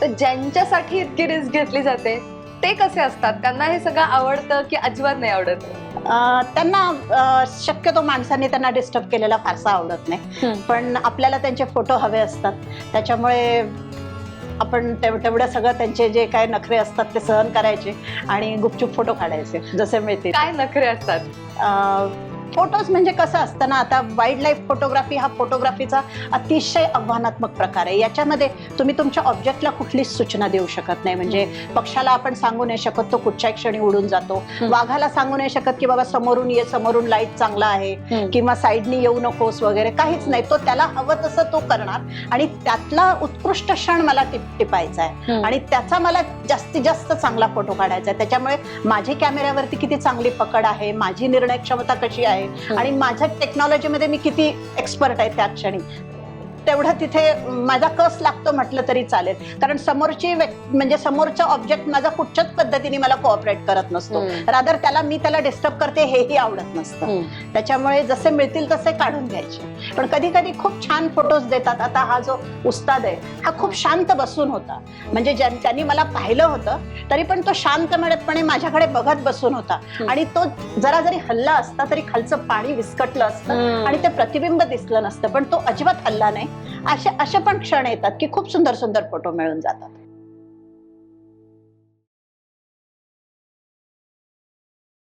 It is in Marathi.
तर ज्यांच्यासाठी इतकी रिस्क घेतली जाते ते कसे असतात? त्यांना हे सगळं आवडतं की अजिबात नाही आवडत? अं, त्यांना अं, शक्यतो माणसांनी त्यांना डिस्टर्ब केलेला फारसा आवडत नाही. पण आपल्याला त्यांचे फोटो हवे असतात. त्याच्यामुळे आपण तेव- तेवढं सगळं त्यांचे जे काय नखरे असतात ते सहन करायचे आणि गुपचूप फोटो काढायचे जसे मिळतील. काय नखरे असतात? फोटोज म्हणजे कसं असतं ना आता वाईल्ड लाईफ फोटोग्राफी हा फोटोग्राफीचा अतिशय आव्हानात्मक प्रकार आहे. याच्यामध्ये तुम्ही तुमच्या ऑब्जेक्टला कुठलीच सूचना देऊ शकत नाही. म्हणजे पक्षाला आपण सांगू नाही शकत तो कुठच्याही क्षणी उडून जातो. वाघाला सांगू नाही शकत की बाबा समोरून ये समोरून लाइट चांगला आहे. किंवा साईडनी येऊ नकोस वगैरे. काहीच नाही. तो त्याला हवं तसं तो करणार. आणि त्यातला उत्कृष्ट क्षण मला टिप टिपायचा आहे. आणि त्याचा मला जास्तीत जास्त चांगला फोटो काढायचा आहे. त्याच्यामुळे माझी कॅमेऱ्यावरती किती चांगली पकड आहे माझी निर्णय क्षमता कशी आहे आणि माझ्या टेक्नॉलॉजीमध्ये मी किती एक्सपर्ट आहे त्या क्षणी. तेवढं तिथे माझा कस लागतो म्हटलं तरी चालेल. कारण समोरची म्हणजे समोरचा ऑब्जेक्ट माझा कुठच्याच पद्धतीने मला कोऑपरेट करत नसतो. रादर त्याला मी त्याला डिस्टर्ब करते हेही आवडत नसतं. त्याच्यामुळे जसे मिळतील तसे काढून घ्यायचे. पण कधी कधी खूप छान फोटोज देतात. आता हा जो उस्ताद आहे हा खूप शांत बसून होता. म्हणजे त्यांनी मला पाहिलं होतं तरी पण तो शांतपणे माझ्याकडे बघत बसून होता. आणि तो जरा जरी हल्ला असता तरी खालचं पाणी विस्कटलं असतं. आणि ते प्रतिबिंब दिसलं नसतं. पण तो अजिबात हल्ला नाही. असे असे पण क्षण येतात की खूप सुंदर सुंदर फोटो मिळून जातात.